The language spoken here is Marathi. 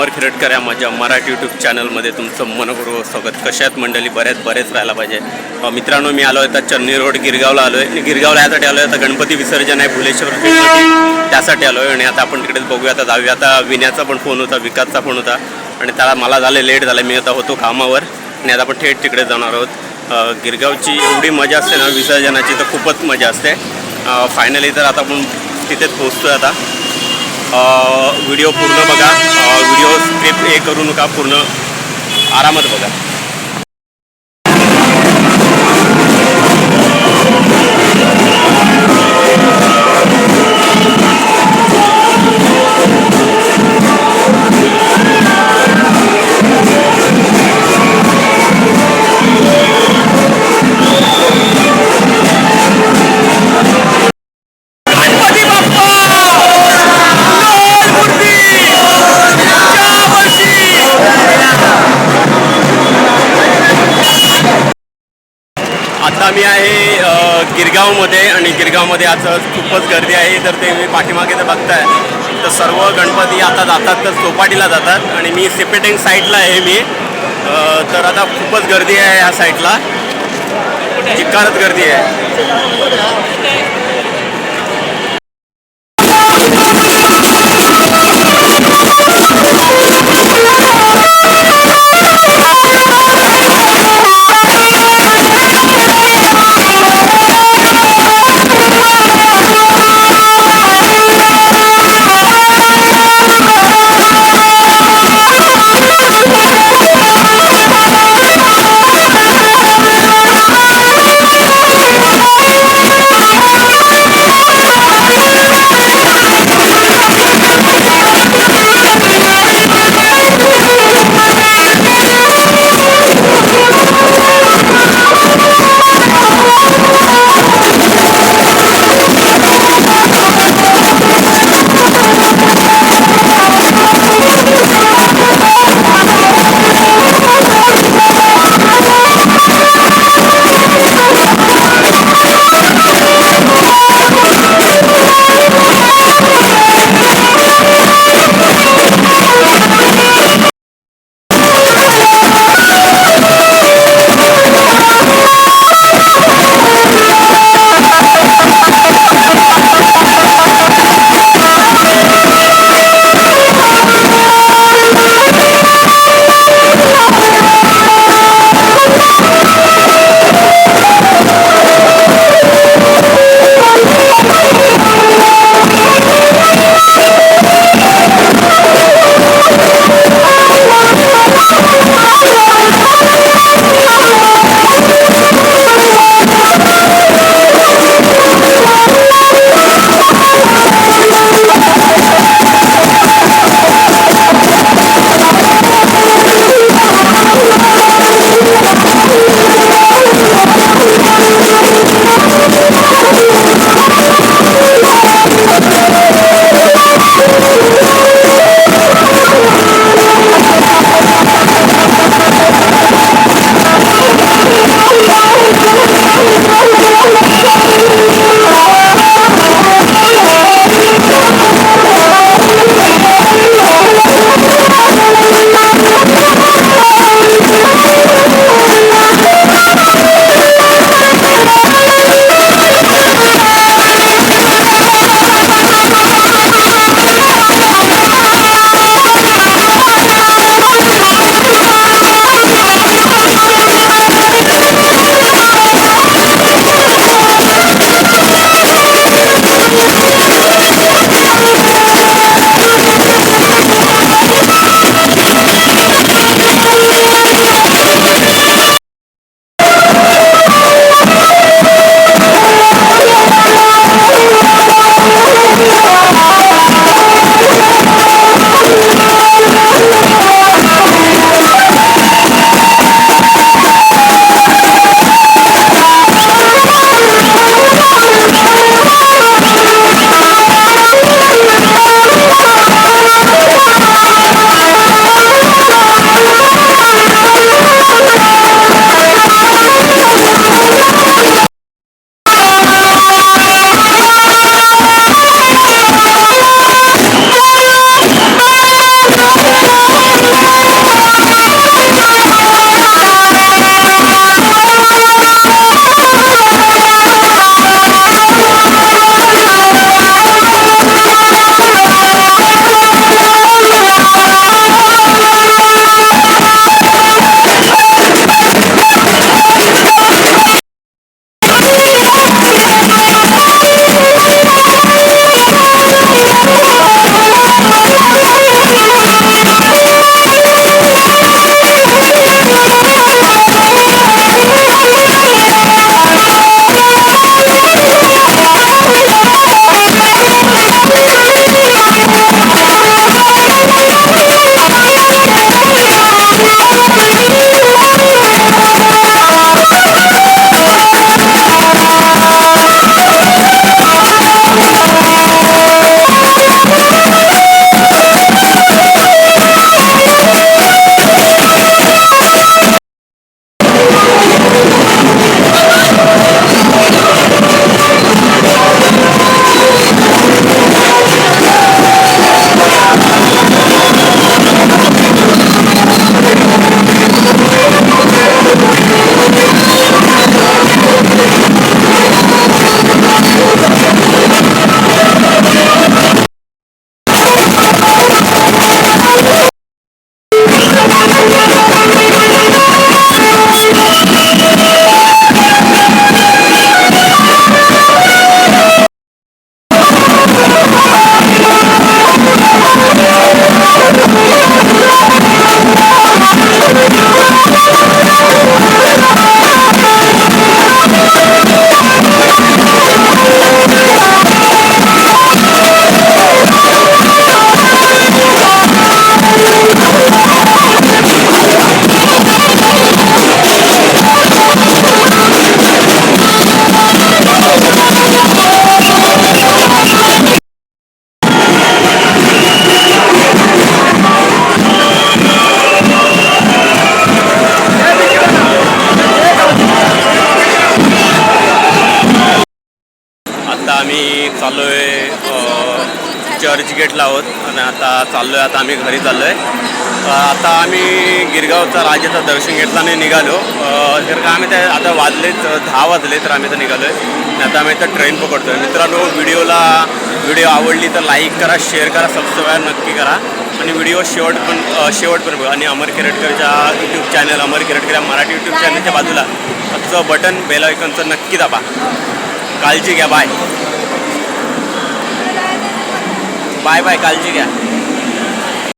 अमर खिरटकर या माझ्या मराठी यूट्यूब चॅनलमध्ये तुमचं मनपूर्वक स्वागत. कशात मंडळी? बऱ्याच बरेच राहायला पाहिजे. मित्रांनो मी आलो आहे आता चन्नी रोड गिरगावला आलो आहे. गिरगावला यासाठी आलो आहे आता गणपती विसर्जन आहे भुलेश्वर त्यासाठी आलो आहे आणि आता आपण तिकडेच बघूया. आता जाऊया. आता विण्याचा पण फोन होता विकासचा फोन होता. आणि त्याला मला झालं लेट झालं. मी आता होतो कामावर. आणि आता आपण थेट तिकडे जाणार आहोत. गिरगावची एवढी मजा असते ना विसर्जनाची तर खूपच मजा असते. फायनली तर आता आपण तिथेच पोचतो आहे आता. व्हिडिओ पूर्ण बघा. व्हिडिओ स्क्रिप्ट हे करू नका पूर्ण. आरामात बघा. गिरगावमध्ये आणि गिरगावमध्ये आज खूपच गर्दी आहे. तर ते मी पाठीमागे जर बघताय तर सर्व गणपती आता जातात तर चौपाटीला जातात आणि मी सिपेटिंग साईडला आहे मी. तर आता खूपच गर्दी आहे ह्या साईडला. चिकारच गर्दी आहे. चाललो आहे चर्चगेटला आहोत. आणि आता चाललो आहे आता आम्ही घरी चाललो आहे आता आम्ही गिरगावचा राजाचं दर्शन घेतल्याने निघालो. अ, तर का आम्ही त्या आता वाजलेत दहा वाजले तर आम्ही तर निघालो आहे आता आम्ही तर ट्रेन पकडतो आहे मित्रांनो व्हिडिओला व्हिडिओ आवडली तर लाईक करा शेअर करा सबस्क्राईब नक्की करा. आणि व्हिडिओ शेवट पण शेवट पण बघा. आणि अमर केरटकरच्या यूट्यूब चॅनल अमर केरटकर या मराठी यूट्यूब चॅनलच्या बाजूला आजचं बटन बेल आयकनचं नक्की दाबा. काळजी घ्या बाय बाय बाय काळजी घ्या.